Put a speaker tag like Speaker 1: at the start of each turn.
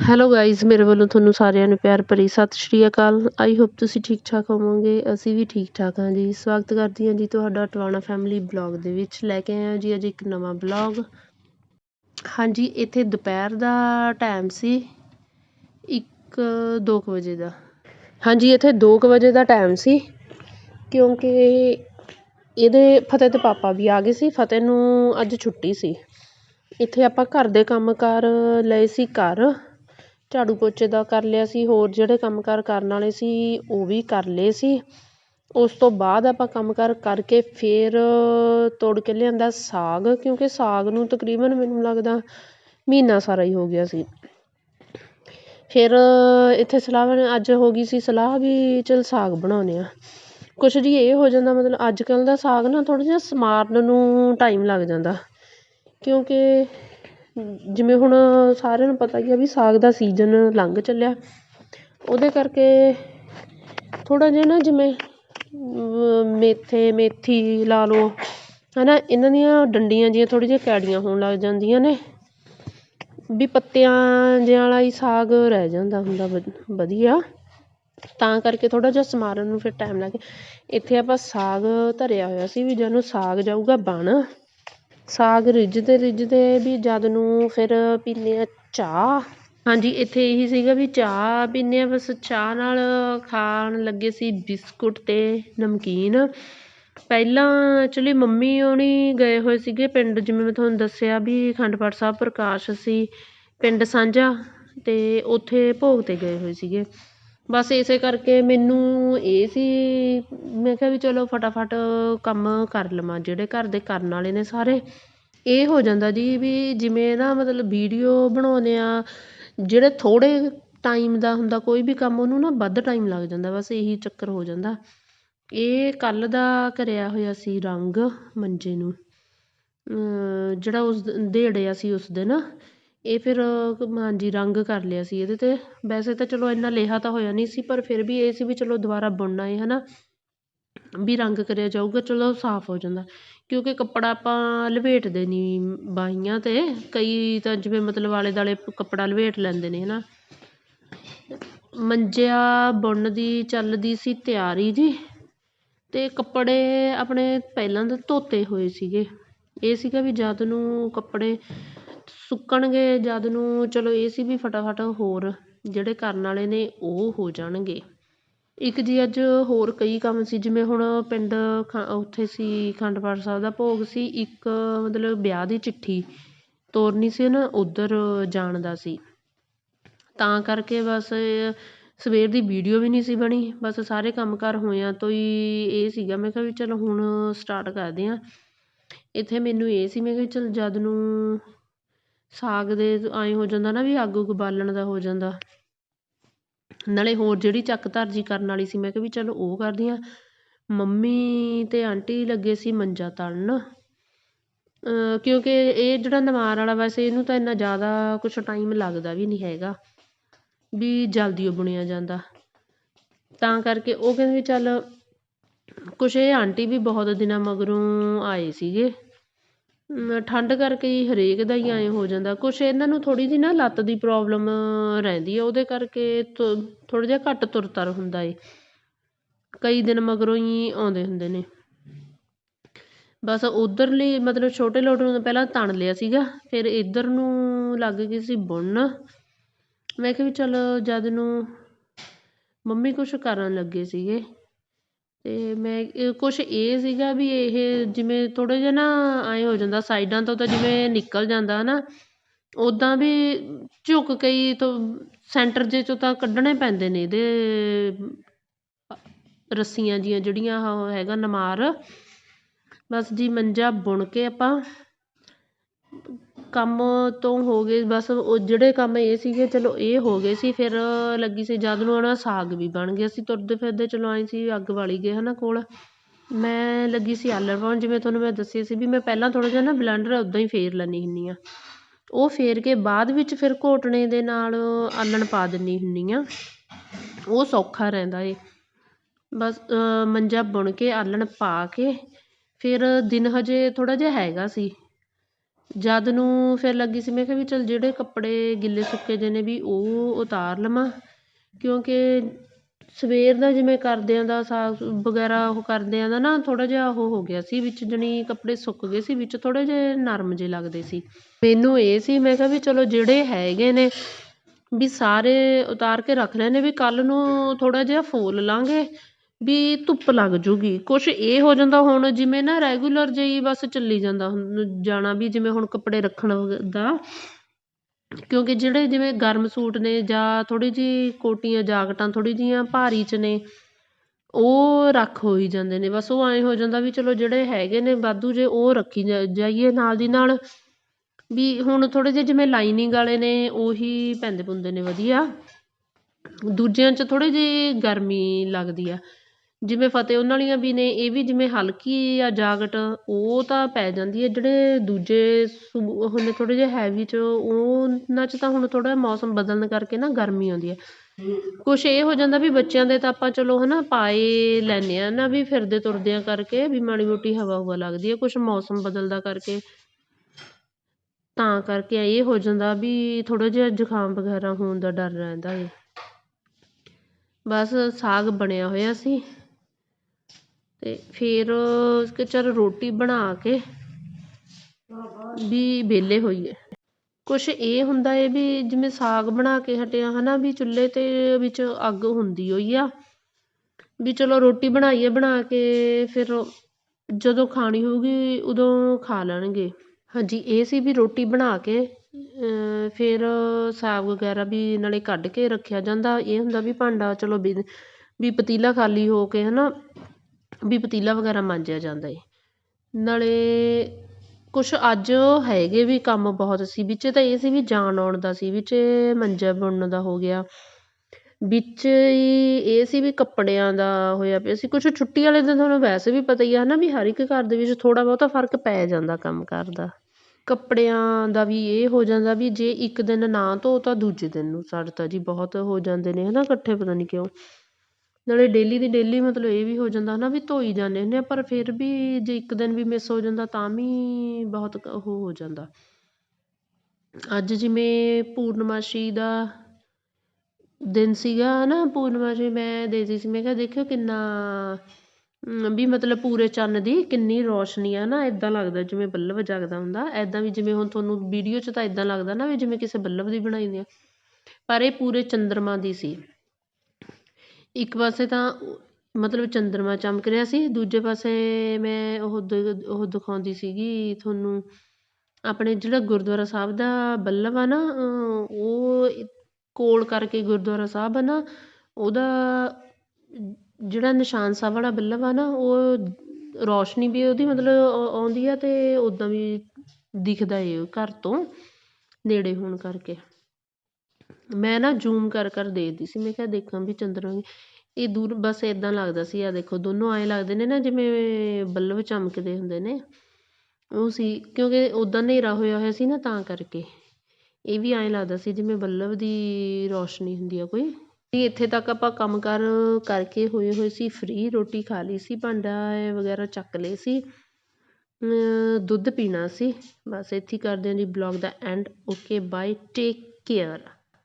Speaker 1: Hello guys ਮੇਰੇ ਵੱਲੋਂ ਤੁਹਾਨੂੰ ਸਾਰਿਆਂ ਨੂੰ ਪਿਆਰ ਭਰੀ ਸਤਿ ਸ਼੍ਰੀ ਅਕਾਲ। ਆਈ ਹੋਪ ਤੁਸੀਂ ਠੀਕ ਠਾਕ ਹੋਵੋਗੇ, ਅਸੀਂ ਵੀ ਠੀਕ ਠਾਕ ਹਾਂ ਜੀ। ਸਵਾਗਤ ਕਰਦੀ ਹਾਂ ਜੀ ਤੁਹਾਡਾ ਟਵਾਣਾ ਫੈਮਿਲੀ ਬਲੌਗ ਦੇ ਵਿੱਚ। ਲੈ ਕੇ ਆਏ ਹਾਂ ਜੀ ਅੱਜ ਇੱਕ ਨਵਾਂ ਬਲੌਗ ਹਾਂਜੀ, ਇੱਥੇ ਦੁਪਹਿਰ ਦਾ ਟਾਈਮ ਸੀ 1 2 ਵਜੇ ਦਾ। ਹਾਂਜੀ, ਇੱਥੇ 2 ਵਜੇ ਦਾ ਟਾਈਮ ਸੀ, ਕਿਉਂਕਿ ਇਹਦੇ ਫਤਿਹ ਤੇ ਪਾਪਾ ਵੀ ਆ ਗਏ ਸੀ, ਫਤਿਹ ਨੂੰ ਅੱਜ ਛੁੱਟੀ ਸੀ। ਇੱਥੇ ਆਪਾਂ ਘਰ ਦੇ ਕੰਮ ਕਰ ਲਏ ਸੀ ਘਰ। ਝਾੜੂ ਪੋਚੇ ਦਾ ਕਰ ਲਿਆ ਸੀ, ਹੋਰ ਜਿਹੜੇ ਕੰਮ ਕਾਰ ਕਰਨ ਵਾਲੇ ਸੀ ਉਹ ਵੀ ਕਰ ਲਏ ਸੀ। ਉਸ ਤੋਂ ਬਾਅਦ ਆਪਾਂ ਕੰਮ ਕਾਰ ਕਰਕੇ ਫਿਰ ਤੋੜ ਕੇ ਲਿਆਂਦਾ ਸਾਗ, ਕਿਉਂਕਿ ਸਾਗ ਨੂੰ ਤਕਰੀਬਨ ਮੈਨੂੰ ਲੱਗਦਾ ਮਹੀਨਾ ਸਾਰਾ ਹੀ ਹੋ ਗਿਆ ਸੀ। ਫਿਰ ਇੱਥੇ ਸਲਾਹ ਬਣ, ਅੱਜ ਹੋ ਗਈ ਸੀ ਸਲਾਹ ਵੀ ਚਲ ਸਾਗ ਬਣਾਉਂਦੇ ਹਾਂ। ਕੁਛ ਜੀ ਇਹ ਹੋ ਜਾਂਦਾ ਮਤਲਬ ਅੱਜ ਕੱਲ੍ਹ ਦਾ ਸਾਗ ਨਾ ਥੋੜ੍ਹਾ ਜਿਹਾ ਸਮਾਰਨ ਨੂੰ ਟਾਈਮ ਲੱਗ ਜਾਂਦਾ, ਕਿਉਂਕਿ ਜਿਵੇਂ ਹੁਣ ਸਾਰਿਆਂ ਨੂੰ ਪਤਾ ਹੀ ਆ ਵੀ ਸਾਗ ਦਾ ਸੀਜ਼ਨ ਲੰਘ ਚੱਲਿਆ। ਉਹਦੇ ਕਰਕੇ ਥੋੜ੍ਹਾ ਜਿਹਾ ਨਾ ਜਿਵੇਂ ਮੇਥੇ, ਮੇਥੀ ਲਾ ਲਓ ਹੈ ਨਾ ਇਹਨਾਂ ਦੀਆਂ ਡੰਡੀਆਂ ਜਿਹੀਆਂ ਥੋੜ੍ਹੀ ਜਿਹੀਆਂ ਕੈੜੀਆਂ ਹੋਣ ਲੱਗ ਜਾਂਦੀਆਂ ਨੇ, ਵੀ ਪੱਤਿਆਂ ਜਿਹਾ ਵਾਲਾ ਹੀ ਸਾਗ ਰਹਿ ਜਾਂਦਾ ਹੁੰਦਾ ਵ, ਵਧੀਆ। ਤਾਂ ਕਰਕੇ ਥੋੜ੍ਹਾ ਜਿਹਾ ਸਮਾਰਨ ਨੂੰ ਫਿਰ ਟਾਈਮ ਲੱਗ ਇੱਥੇ ਆਪਾਂ ਸਾਗ ਧਰਿਆ ਹੋਇਆ ਸੀ ਵੀ ਜਦੋਂ ਸਾਗ ਜਾਊਗਾ ਬਣ। ਸਾਗ ਰਿੱਝਦੇ ਰਿੱਝਦੇ ਵੀ ਜਦ ਨੂੰ ਫਿਰ ਪੀਂਦੇ ਹਾਂ ਚਾਹ। ਹਾਂਜੀ, ਇੱਥੇ ਇਹੀ ਸੀਗਾ ਵੀ ਚਾਹ ਪੀਂਦੇ ਹਾਂ ਬਸ ਚਾਹ ਨਾਲ ਖਾਣ ਲੱਗੇ ਸੀ ਬਿਸਕੁਟ ਅਤੇ ਨਮਕੀਨ। ਪਹਿਲਾਂ ਐਕਚੁਲੀ ਮੰਮੀ ਹੋਣੀ ਗਏ ਹੋਏ ਸੀਗੇ ਪਿੰਡ, ਜਿਵੇਂ ਮੈਂ ਤੁਹਾਨੂੰ ਦੱਸਿਆ ਵੀ ਅਖੰਡ ਪਾਠ ਸਾਹਿਬ ਪ੍ਰਕਾਸ਼ ਸੀ ਪਿੰਡ ਸਾਂਝਾ ਅਤੇ ਉੱਥੇ ਭੋਗ 'ਤੇ ਗਏ ਹੋਏ ਸੀਗੇ। ਬਸ ਇਸੇ ਕਰਕੇ ਮੈਨੂੰ ਇਹ ਸੀ, ਮੈਂ ਕਿਹਾ ਵੀ ਚਲੋ ਫਟਾਫਟ ਕੰਮ ਕਰ ਲਵਾਂ, ਜਿਹੜੇ ਘਰ ਦੇ ਕਰਨ ਵਾਲੇ ਨੇ ਸਾਰੇ। ਇਹ ਹੋ ਜਾਂਦਾ ਜੀ ਵੀ ਜਿਵੇਂ ਨਾ ਮਤਲਬ ਵੀਡੀਓ ਬਣਾਉਂਦੇ ਹਾਂ ਜਿਹੜੇ ਥੋੜ੍ਹੇ ਟਾਈਮ ਦਾ ਹੁੰਦਾ, ਕੋਈ ਵੀ ਕੰਮ ਉਹਨੂੰ ਨਾ ਵੱਧ ਟਾਈਮ ਲੱਗ ਜਾਂਦਾ, ਬਸ ਇਹੀ ਚੱਕਰ ਹੋ ਜਾਂਦਾ। ਇਹ ਕੱਲ੍ਹ ਦਾ ਕਰਿਆ ਹੋਇਆ ਸੀ ਰੰਗ ਮੰਜੇ ਨੂੰ। ਜਿਹੜਾ ਉਸ ਦੇੜਿਆ ਸੀ ਉਸ ਦਿਨ। ਇਹ ਫਿਰ ਹਾਂਜੀ, ਰੰਗ ਕਰ ਲਿਆ ਸੀ ਇਹਦੇ 'ਤੇ। ਵੈਸੇ ਤਾਂ ਚਲੋ ਇੰਨਾ ਲੇਹਾ ਤਾਂ ਹੋਇਆ ਨਹੀਂ ਸੀ, ਪਰ ਫਿਰ ਵੀ ਇਹ ਸੀ ਵੀ ਚਲੋ ਦੁਬਾਰਾ ਬੁਣਨਾ ਏ ਹੈ ਨਾ ਵੀ ਰੰਗ ਕਰਿਆ ਜਾਊਗਾ, ਚਲੋ ਸਾਫ਼ ਹੋ ਜਾਂਦਾ। ਕਿਉਂਕਿ ਕੱਪੜਾ ਆਪਾਂ ਲਪੇਟਦੇ ਨਹੀਂ ਬਾਹੀਆਂ 'ਤੇ। ਕਈ ਤਾਂ ਜਿਵੇਂ ਮਤਲਬ ਆਲੇ ਦੁਆਲੇ ਕੱਪੜਾ ਲਪੇਟ ਲੈਂਦੇ ਨੇ ਹੈ ਨਾ ਮੰਜਿਆ ਬੁਣਨ ਦੀ, ਚੱਲਦੀ ਸੀ ਤਿਆਰੀ ਜੀ। ਅਤੇ ਕੱਪੜੇ ਆਪਣੇ ਪਹਿਲਾਂ ਤਾਂ ਧੋਤੇ ਹੋਏ ਸੀਗੇ। ਇਹ ਸੀਗਾ ਵੀ ਜਦ ਨੂੰ ਕੱਪੜੇ ਸੁੱਕਣਗੇ ਜਦ ਨੂੰ, ਚਲੋ ਇਹ ਸੀ ਵੀ ਫਟਾਫਟ ਹੋਰ ਜਿਹੜੇ ਕਰਨ ਵਾਲੇ ਨੇ ਉਹ ਹੋ ਜਾਣਗੇ। ਇੱਕ ਜੀ ਅੱਜ ਹੋਰ ਕਈ ਕੰਮ ਸੀ, ਜਿਵੇਂ ਹੁਣ ਪਿੰਡ ਉੱਥੇ ਸੀ ਅਖੰਡ ਪਾਠ ਸਾਹਿਬ ਦਾ ਭੋਗ ਸੀ, ਇੱਕ ਮਤਲਬ ਵਿਆਹ ਦੀ ਚਿੱਠੀ ਤੋਰਨੀ ਸੀ ਨਾ ਉੱਧਰ ਜਾਣ ਦਾ ਸੀ। ਤਾਂ ਕਰਕੇ ਬਸ ਸਵੇਰ ਦੀ ਵੀਡੀਓ ਵੀ ਨਹੀਂ ਸੀ ਬਣੀ, ਬਸ ਸਾਰੇ ਕੰਮ ਕਾਰ ਹੋਇਆਂ ਤੋਂ ਹੀ ਇਹ ਸੀਗਾ। ਮੈਂ ਕਿਹਾ ਵੀ ਚਲੋ ਹੁਣ ਸਟਾਰਟ ਕਰਦੇ ਹਾਂ ਇੱਥੇ ਮੈਨੂੰ ਇਹ ਸੀ, ਮੈਂ ਕਿਹਾ ਚਲ ਜਦ ਨੂੰ ਸਾਗ ਦੇ ਐਂ ਹੋ ਜਾਂਦਾ ਨਾ ਵੀ ਅੱਗ ਉੱਗ ਬਾਲਣ ਦਾ ਹੋ ਜਾਂਦਾ। ਨਾਲੇ ਹੋਰ ਜਿਹੜੀ ਚੱਕ ਧਰਜੀ ਕਰਨ ਵਾਲੀ ਸੀ, ਮੈਂ ਕਿਹਾ ਵੀ ਚਲੋ ਉਹ ਕਰਦੀ ਹਾਂ ਮੰਮੀ ਅਤੇ ਆਂਟੀ ਲੱਗੇ ਸੀ ਮੰਜਾ ਤਲਣ। ਕਿਉਂਕਿ ਇਹ ਜਿਹੜਾ ਨਵਾਰ ਵਾਲਾ ਵੈਸੇ ਇਹਨੂੰ ਤਾਂ ਇੰਨਾ ਜ਼ਿਆਦਾ ਕੁਛ ਟਾਈਮ ਲੱਗਦਾ ਵੀ ਨਹੀਂ ਹੈਗਾ, ਵੀ ਜਲਦੀ ਉਹ ਬੁਣਿਆ ਜਾਂਦਾ। ਤਾਂ ਕਰਕੇ ਉਹ ਕਹਿੰਦੇ ਵੀ ਚੱਲ ਕੁਛ ਇਹ ਆਂਟੀ ਵੀ ਬਹੁਤ ਦਿਨਾਂ ਮਗਰੋਂ ਆਏ ਸੀਗੇ। ਠੰਡ ਕਰਕੇ ਹੀ ਹਰੇਕ ਦਾ ਹੀ ਐਂ ਹੋ ਜਾਂਦਾ। ਕੁਛ ਇਹਨਾਂ ਨੂੰ ਥੋੜ੍ਹੀ ਜਿਹੀ ਨਾ ਲੱਤ ਦੀ ਪ੍ਰੋਬਲਮ ਰਹਿੰਦੀ ਹੈ ਉਹਦੇ ਕਰਕੇ ਥੋੜ੍ਹਾ ਜਿਹਾ ਘੱਟ ਤੁਰ ਤਰ ਹੁੰਦਾ ਏ। ਕਈ ਦਿਨ ਮਗਰੋਂ ਹੀ ਆਉਂਦੇ ਹੁੰਦੇ ਨੇ। ਬਸ ਉਧਰਲੀ, ਮਤਲਬ ਛੋਟੇ ਲੋਟ ਨੂੰ ਪਹਿਲਾਂ ਤਣ ਲਿਆ ਸੀਗਾ, ਫਿਰ ਇੱਧਰ ਨੂੰ ਲੱਗ ਗਈ ਸੀ ਬੁਣਨ। ਮੈਂ ਕਿਹਾ ਵੀ ਚੱਲ ਜਦ ਨੂੰ ਮੰਮੀ ਕੁਛ ਕਰਨ ਲੱਗੇ ਸੀਗੇ। ਅਤੇ ਮੈਂ ਕੁਛ ਇਹ ਸੀਗਾ ਵੀ ਇਹ ਜਿਵੇਂ ਥੋੜ੍ਹਾ ਜਿਹਾ ਨਾ ਐਂ ਹੋ ਜਾਂਦਾ, ਸਾਈਡਾਂ ਤੋਂ ਤਾਂ ਜਿਵੇਂ ਨਿਕਲ ਜਾਂਦਾ ਨਾ ਉੱਦਾਂ ਵੀ ਝੁਕ ਕਈ ਤੋਂ ਸੈਂਟਰ ਜੇ 'ਚੋਂ ਤਾਂ ਕੱਢਣੇ ਪੈਂਦੇ ਨੇ ਇਹਦੇ, ਰੱਸੀਆਂ ਜਿਹੀਆਂ ਜਿਹੜੀਆਂ ਉਹ ਹੈਗਾ ਨਮਾਰ। ਬਸ ਜੀ ਮੰਜਾ ਬੁਣ ਕੇ ਆਪਾਂ ਕੰਮ ਤੋਂ ਹੋ ਗਏ, ਬਸ ਉਹ ਜਿਹੜੇ ਕੰਮ ਇਹ ਸੀਗੇ, ਚਲੋ ਇਹ ਹੋ ਗਏ ਸੀ, ਫਿਰ ਲੱਗੀ ਸੀ ਜਦ ਨੂੰ ਨਾ ਸਾਗ ਵੀ ਬਣ ਗਿਆ ਸੀ, ਤੁਰਦੇ ਫਿਰਦੇ ਚਲੋ ਆਏ ਸੀ, ਅੱਗ ਵਾਲੀ ਗਏ ਹੈ ਨਾ ਕੋਲ। ਮੈਂ ਲੱਗੀ ਸੀ ਆਲਣ ਪਾਉਣ ਜਿਵੇਂ ਤੁਹਾਨੂੰ ਮੈਂ ਦੱਸਿਆ ਸੀ ਵੀ ਮੈਂ ਪਹਿਲਾਂ ਥੋੜ੍ਹਾ ਜਿਹਾ ਨਾ ਬਲੈਂਡਰ ਉੱਦਾਂ ਹੀ ਫੇਰ ਲੈਂਦੀ ਹੁੰਦੀ ਹਾਂ। ਉਹ ਫੇਰ ਕੇ ਬਾਅਦ ਵਿੱਚ ਫਿਰ ਘੋਟਣੇ ਦੇ ਨਾਲ ਆਲਣ ਪਾ ਦਿੰਦੀ ਹੁੰਦੀ ਹਾਂ। ਉਹ ਸੌਖਾ ਰਹਿੰਦਾ ਏ। ਬਸ ਮੰਜਾ ਬੁਣ ਕੇ, ਆਲਣ ਪਾ ਕੇ, ਫਿਰ ਦਿਨ ਹਜੇ ਥੋੜ੍ਹਾ ਜਿਹਾ ਹੈਗਾ ਸੀ। ਜਦ ਨੂੰ ਫਿਰ ਲੱਗੀ ਸੀ, ਮੈਂ ਕਿਹਾ ਵੀ ਚੱਲ ਜਿਹੜੇ ਕੱਪੜੇ ਗਿੱਲੇ ਸੁੱਕੇ ਜਿਹੇ ਨੇ ਵੀ ਉਹ ਉਤਾਰ ਲਵਾਂ, ਕਿਉਂਕਿ ਸਵੇਰ ਦਾ ਜਿਵੇਂ ਕਰਦਿਆਂ ਦਾ ਸਾਗ ਵਗੈਰਾ ਉਹ ਕਰਦਿਆਂ ਦਾ ਨਾ ਥੋੜ੍ਹਾ ਜਿਹਾ ਉਹ ਹੋ ਗਿਆ ਸੀ, ਵਿੱਚ ਜਾਣੀ ਕੱਪੜੇ ਸੁੱਕ ਗਏ ਸੀ, ਵਿੱਚ ਥੋੜ੍ਹੇ ਜਿਹੇ ਨਰਮ ਜਿਹੇ ਲੱਗਦੇ ਸੀ। ਮੈਨੂੰ ਇਹ ਸੀ, ਮੈਂ ਕਿਹਾ ਵੀ ਚਲੋ ਜਿਹੜੇ ਹੈਗੇ ਨੇ ਵੀ ਸਾਰੇ ਉਤਾਰ ਕੇ ਰੱਖ ਲੈਣੇ, ਵੀ ਕੱਲ੍ਹ ਨੂੰ ਥੋੜ੍ਹਾ ਜਿਹਾ ਫੋਲ ਲਾਂਗੇ ਵੀ ਧੁੱਪ ਲੱਗ ਜੂਗੀ। ਕੁਛ ਇਹ ਹੋ ਜਾਂਦਾ ਹੁਣ ਜਿਵੇਂ ਨਾ ਰੈਗੂਲਰ ਜਿਹੀ ਬਸ ਚੱਲੀ ਜਾਂਦਾ। ਜਾਣਾ ਵੀ ਜਿਵੇਂ ਹੁਣ ਕੱਪੜੇ ਰੱਖਣ ਦਾ। ਕਿਉਂਕਿ ਜਿਹੜੇ ਜਿਵੇਂ ਗਰਮ ਸੂਟ ਨੇ ਜਾਂ ਥੋੜ੍ਹੀ ਜਿਹੀ ਕੋਟੀਆਂ, ਜਾਕਟਾਂ ਥੋੜ੍ਹੀ ਜਿਹੀਆਂ ਭਾਰੀ 'ਚ ਨੇ, ਉਹ ਰੱਖ ਹੋ ਹੀ ਜਾਂਦੇ ਨੇ। ਬਸ ਉਹ ਐਂ ਹੋ ਜਾਂਦਾ ਵੀ ਚਲੋ ਜਿਹੜੇ ਹੈਗੇ ਨੇ ਵਾਧੂ ਜੇ ਉਹ ਰੱਖੀ ਜਾ- ਜਾਈਏ ਨਾਲ ਦੀ ਨਾਲ। ਵੀ ਹੁਣ ਥੋੜ੍ਹੇ ਜਿਹੇ ਜਿਵੇਂ ਲਾਈਨਿੰਗ ਵਾਲੇ ਨੇ, ਉਹੀ ਪੈਂਦੇ ਪੁੰਦੇ ਨੇ ਵਧੀਆ। ਦੂਜਿਆਂ 'ਚ ਥੋੜ੍ਹੀ ਜਿਹੀ ਗਰਮੀ ਲੱਗਦੀ ਆ। ਜਿਵੇਂ ਫਤਿਹ ਉਹਨਾਂ ਵਾਲੀਆਂ ਵੀ ਨੇ, ਇਹ ਵੀ ਜਿਵੇਂ ਹਲਕੀ ਆ ਜਾਕਟ ਉਹ ਤਾਂ ਪੈ ਜਾਂਦੀ ਹੈ, ਜਿਹੜੇ ਦੂਜੇ ਸੂ ਉਹ ਨੇ ਥੋੜ੍ਹੇ ਜਿਹੇ ਹੈਵੀ 'ਚ, ਉਹਨਾਂ 'ਚ ਤਾਂ ਹੁਣ ਥੋੜ੍ਹਾ ਮੌਸਮ ਬਦਲਣ ਕਰਕੇ ਨਾ ਗਰਮੀ ਆਉਂਦੀ ਹੈ। ਕੁਛ ਇਹ ਹੋ ਜਾਂਦਾ ਵੀ ਬੱਚਿਆਂ ਦੇ ਤਾਂ ਆਪਾਂ ਚਲੋ ਹੈ ਨਾ ਪਾਏ ਲੈਂਦੇ ਹਾਂ ਨਾ, ਵੀ ਫਿਰਦੇ ਤੁਰਦਿਆਂ ਕਰਕੇ ਵੀ ਮਾੜੀ ਮੋਟੀ ਹਵਾ ਹੁਵਾ ਲੱਗਦੀ ਹੈ, ਕੁਛ ਮੌਸਮ ਬਦਲਦਾ ਕਰਕੇ। ਤਾਂ ਕਰਕੇ ਇਹ ਹੋ ਜਾਂਦਾ ਵੀ ਥੋੜ੍ਹਾ ਜਿਹਾ ਜ਼ੁਕਾਮ ਵਗੈਰਾ ਹੋਣ ਦਾ ਡਰ ਰਹਿੰਦਾ ਹੈ ਬਸ ਸਾਗ ਬਣਿਆ ਹੋਇਆ ਸੀ। ਅਤੇ ਫਿਰ ਕਿ ਚੱਲ ਰੋਟੀ ਬਣਾ ਕੇ ਵੀ ਵਿਹਲੇ ਹੋਈਏ। ਕੁਛ ਇਹ ਹੁੰਦਾ ਹੈ ਵੀ ਜਿਵੇਂ ਸਾਗ ਬਣਾ ਕੇ ਹਟਿਆ ਹੈ ਨਾ ਵੀ ਚੁੱਲ੍ਹੇ 'ਤੇ ਵਿੱਚ ਅੱਗ ਹੁੰਦੀ ਹੋਈ ਆ, ਵੀ ਚਲੋ ਰੋਟੀ ਬਣਾਈਏ ਬਣਾ ਕੇ ਫਿਰ ਜਦੋਂ ਖਾਣੀ ਹੋਊਗੀ ਉਦੋਂ ਖਾ ਲੈਣਗੇ। ਹਾਂਜੀ, ਇਹ ਸੀ ਵੀ ਰੋਟੀ ਬਣਾ ਕੇ ਫਿਰ ਸਾਗ ਵਗੈਰਾ ਵੀ ਨਾਲੇ ਕੱਢ ਕੇ ਰੱਖਿਆ ਜਾਂਦਾ। ਇਹ ਹੁੰਦਾ ਵੀ ਭਾਂਡਾ ਚਲੋ ਵੀ ਵੀ ਪਤੀਲਾ ਖਾਲੀ ਹੋ ਕੇ ਹੈ ਨਾ ਵੀ ਪਤੀਲਾ ਵਗੈਰਾ ਮਾਂਜਿਆ ਜਾਂਦਾ ਏ। ਨਾਲੇ ਕੁਛ ਅੱਜ ਹੈਗੇ ਵੀ ਕੰਮ ਬਹੁਤ ਸੀ। ਵਿੱਚ ਤਾਂ ਇਹ ਸੀ ਵੀ ਜਾਣ ਆਉਣ ਦਾ ਸੀ। ਵਿੱਚ ਮੰਜਾ ਬੁਣਨ ਦਾ ਹੋ ਗਿਆ। ਵਿੱਚ ਹੀ ਇਹ ਸੀ ਵੀ ਕੱਪੜਿਆਂ ਦਾ ਹੋਇਆ ਪਿਆ ਸੀ। ਕੁਛ ਛੁੱਟੀ ਵਾਲੇ ਦਿਨ ਤੁਹਾਨੂੰ ਵੈਸੇ ਵੀ ਪਤਾ ਹੀ ਆ ਹੈ ਨਾ ਵੀ ਹਰ ਇੱਕ ਘਰ ਦੇ ਵਿੱਚ ਥੋੜ੍ਹਾ ਬਹੁਤਾ ਫ਼ਰਕ ਪੈ ਜਾਂਦਾ ਕੰਮ ਕਾਰ ਦਾ। ਕੱਪੜਿਆਂ ਦਾ ਵੀ ਇਹ ਹੋ ਜਾਂਦਾ ਵੀ ਜੇ ਇੱਕ ਦਿਨ ਨਾ ਧੋ ਤਾਂ ਦੂਜੇ ਦਿਨ ਨੂੰ ਸੜਤਾ ਜੀ ਬਹੁਤ ਹੋ ਜਾਂਦੇ ਨੇ ਹੈ ਨਾ ਇਕੱਠੇ ਪਤਾ ਨਹੀਂ ਕਿਉਂ। ਨਾਲੇ ਡੇਲੀ ਦੀ ਡੇਲੀ ਮਤਲਬ ਇਹ ਵੀ ਹੋ ਜਾਂਦਾ ਹੈ ਨਾ ਵੀ ਧੋਈ ਜਾਂਦੇ ਹੁੰਦੇ ਆ, ਪਰ ਫਿਰ ਵੀ ਜੇ ਇੱਕ ਦਿਨ ਵੀ ਮਿਸ ਹੋ ਜਾਂਦਾ ਤਾਂ ਵੀ ਬਹੁਤ ਉਹ ਹੋ ਜਾਂਦਾ। ਅੱਜ ਜਿਵੇਂ ਪੂਰਨਮਾਸ਼ੀ ਦਾ ਦਿਨ ਸੀਗਾ ਹੈ ਨਾ ਪੂਰਨਮਾਸ਼ੀ ਮੈਂ ਦੇਖਦੀ ਸੀ, ਮੈਂ ਕਿਹਾ ਦੇਖਿਓ ਕਿੰਨਾ ਵੀ ਮਤਲਬ ਪੂਰੇ ਚੰਨ ਦੀ ਕਿੰਨੀ ਰੌਸ਼ਨੀ ਆ ਨਾ ਇੱਦਾਂ ਲੱਗਦਾ ਜਿਵੇਂ ਬੱਲਬ ਜਗਦਾ ਹੁੰਦਾ ਇੱਦਾਂ ਵੀ ਜਿਵੇਂ ਹੁਣ ਤੁਹਾਨੂੰ ਵੀਡੀਓ 'ਚ ਤਾਂ ਇੱਦਾਂ ਲੱਗਦਾ ਨਾ ਵੀ ਜਿਵੇਂ ਕਿਸੇ ਬੱਲਬ ਦੀ ਬਣਾਈ ਦੀ ਆ। ਪਰ ਇਹ ਪੂਰੇ ਚੰਦਰਮਾ ਦੀ ਸੀ। ਇੱਕ ਪਾਸੇ ਤਾਂ ਮਤਲਬ ਚੰਦਰਮਾ ਚਮਕ ਰਿਹਾ ਸੀ, ਦੂਜੇ ਪਾਸੇ ਮੈਂ ਉਹ ਦ, ਉਹ ਦਿਖਾਉਂਦੀ ਸੀਗੀ ਤੁਹਾਨੂੰ ਆਪਣੇ ਜਿਹੜਾ ਗੁਰਦੁਆਰਾ ਸਾਹਿਬ ਦਾ ਬੱਲਬ ਆ ਨਾ ਉਹ ਕੋਲ ਕਰਕੇ ਗੁਰਦੁਆਰਾ ਸਾਹਿਬ ਆ ਨਾ, ਉਹਦਾ ਜਿਹੜਾ ਨਿਸ਼ਾਨ ਸਾਹਿਬ ਵਾਲਾ ਬੱਲਬ ਆ ਨਾ, ਉਹ ਰੌਸ਼ਨੀ ਵੀ ਉਹਦੀ ਮਤਲਬ ਆਉਂਦੀ ਆ ਅਤੇ ਉੱਦਾਂ ਵੀ ਦਿਖਦਾ ਏ ਘਰ ਤੋਂ ਨੇੜੇ ਹੋਣ ਕਰਕੇ। ਮੈਂ ਨਾ ਜ਼ੂਮ ਕਰ ਕਰ ਦੇਖਦੀ ਸੀ, ਮੈਂ ਕਿਹਾ ਦੇਖਾਂ ਵੀ ਚੰਦਰਮਾ ਇਹ ਦੂਰ ਬਸ ਇੱਦਾਂ ਲੱਗਦਾ ਸੀ, ਆਹ ਦੇਖੋ, ਦੋਨੋਂ ਐਂ ਲੱਗਦੇ ਨੇ ਨਾ, ਜਿਵੇਂ ਬੱਲਬ ਚਮਕਦੇ ਹੁੰਦੇ ਨੇ, ਉਹ ਸੀ, ਕਿਉਂਕਿ ਉੱਦਾਂ ਹਨੇਰਾ ਹੋਇਆ ਹੋਇਆ ਸੀ ਨਾ ਤਾਂ ਕਰਕੇ, ਇਹ ਵੀ ਐਂ ਲੱਗਦਾ ਸੀ ਜਿਵੇਂ ਬੱਲਬ ਦੀ ਰੌਸ਼ਨੀ ਹੁੰਦੀ ਆ ਕੋਈ। ਵੀ ਇੱਥੇ ਤੱਕ ਆਪਾਂ ਕੰਮ ਕਾਰ ਕਰਕੇ ਹੋਏ ਹੋਏ ਸੀ, ਫ੍ਰੀ ਰੋਟੀ ਖਾ ਲਈ ਸੀ, ਭਾਂਡਾ ਵਗੈਰਾ ਚੱਕ ਲਏ ਸੀ ਦੁੱਧ ਪੀਣਾ ਸੀ, ਬਸ ਇੱਥੇ ਕਰਦੇ ਹਾਂ ਜੀ ਬਲੌਗ ਦਾ end okay bye take care